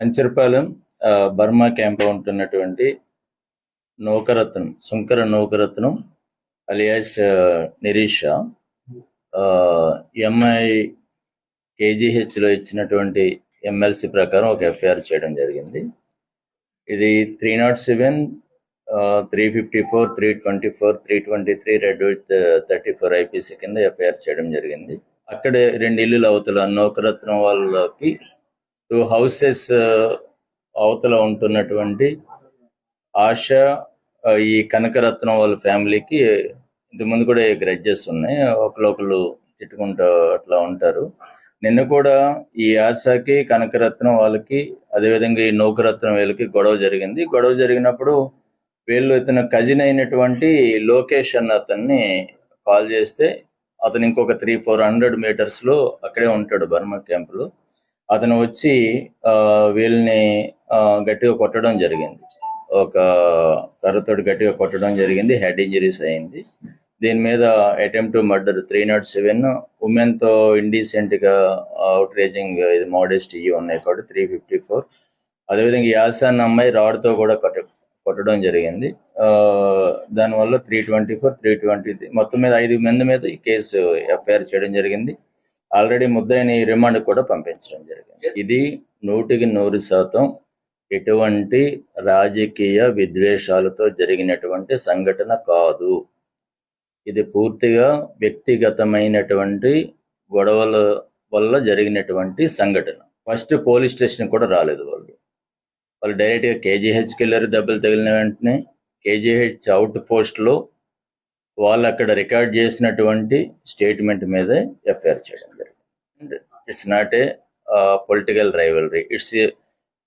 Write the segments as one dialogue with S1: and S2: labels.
S1: కంచరపాలెం ఆ, Burma camp ఉంటున్నటువంటి Naukaratnam Shankara Naukaratnam alias ఆ, నిరీష ఎంఐ కేజీహెచ్లో లో ఇచ్చినటువంటి ఎమ్మెల్సీ ప్రకారం ఒక ఎఫ్ఐఆర్ చేయడం జరిగింది. ఇది three not seven three fifty four three twenty four three twenty three read with thirty four IPC కింద ఎఫ్ఐఆర్ చేయడం జరిగింది. అక్కడే రెండు ఇల్లులు అవతల నౌకరత్నం వాళ్ళకి హౌసెస్ అవతల ఉంటున్నటువంటి ఆశ ఈ కనకరత్నం వాళ్ళ ఫ్యామిలీకి ఇంతకుముందు కూడా గ్రడ్జెస్ ఉన్నాయి. ఒకరు తిట్టుకుంటూ అట్లా ఉంటారు. నిన్న కూడా ఈ ఆశకి కనకరత్నం వాళ్ళకి అదేవిధంగా ఈ నూకరత్నం వీళ్ళకి గొడవ జరిగింది. గొడవ జరిగినప్పుడు వీళ్ళు ఇతను కజిన్ అయినటువంటి లోకేష్ అన్న అతన్ని కాల్ చేస్తే అతను ఇంకొక త్రీ ఫోర్ హండ్రెడ్ మీటర్స్లో అక్కడే ఉంటాడు బర్మా క్యాంప్లో. అతను వచ్చి ఆ, వీళ్ళని గట్టిగా కొట్టడం జరిగింది. ఒక కర్రతోటి గట్టిగా కొట్టడం జరిగింది. హెడ్ ఇంజరీస్ అయింది. దీని మీద attempt to murder three not seven. ఉమెన్తో ఇండీసెంట్గా అవుట్ రేజింగ్ ఇది మోడెస్ట్ ఇవి ఉన్నాయి కాబట్టి త్రీ ఫిఫ్టీ ఫోర్. అదేవిధంగా యాసాన్ అమ్మాయి రాడ్తో కూడా కొట్ట కొట్టడం జరిగింది. ఆ, దానివల్ల three twenty four three twenty మొత్తం మీద ఐదు మంది మీద ఈ కేసు ఎఫ్ఐఆర్ చేయడం జరిగింది. ఆల్రెడీ ముద్దాయిని రిమాండ్ కూడా పంపించడం జరిగింది. ఇది నూటికి నూరు శాతం ఎటువంటి రాజకీయ విద్వేషాలతో జరిగినటువంటి సంఘటన కాదు. ఇది పూర్తిగా వ్యక్తిగతమైనటువంటి గొడవల వల్ల జరిగినటువంటి సంఘటన. ఫస్ట్ పోలీస్ స్టేషన్ కూడా రాలేదు వాళ్ళు. వాళ్ళు డైరెక్ట్గా కేజీహెచ్కి వెళ్ళారు దెబ్బలు తగిలిన వెంటనే కేజీహెచ్ అవుట్ పోస్ట్లో వాళ్ళు అక్కడ రికార్డ్ చేసినటువంటి స్టేట్మెంట్ మీదే ఎఫ్ఐఆర్ చేయడం జరిగింది. It's not a political rivalry it's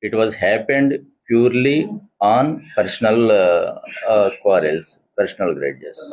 S1: it was happened purely on personal quarrels personal grudges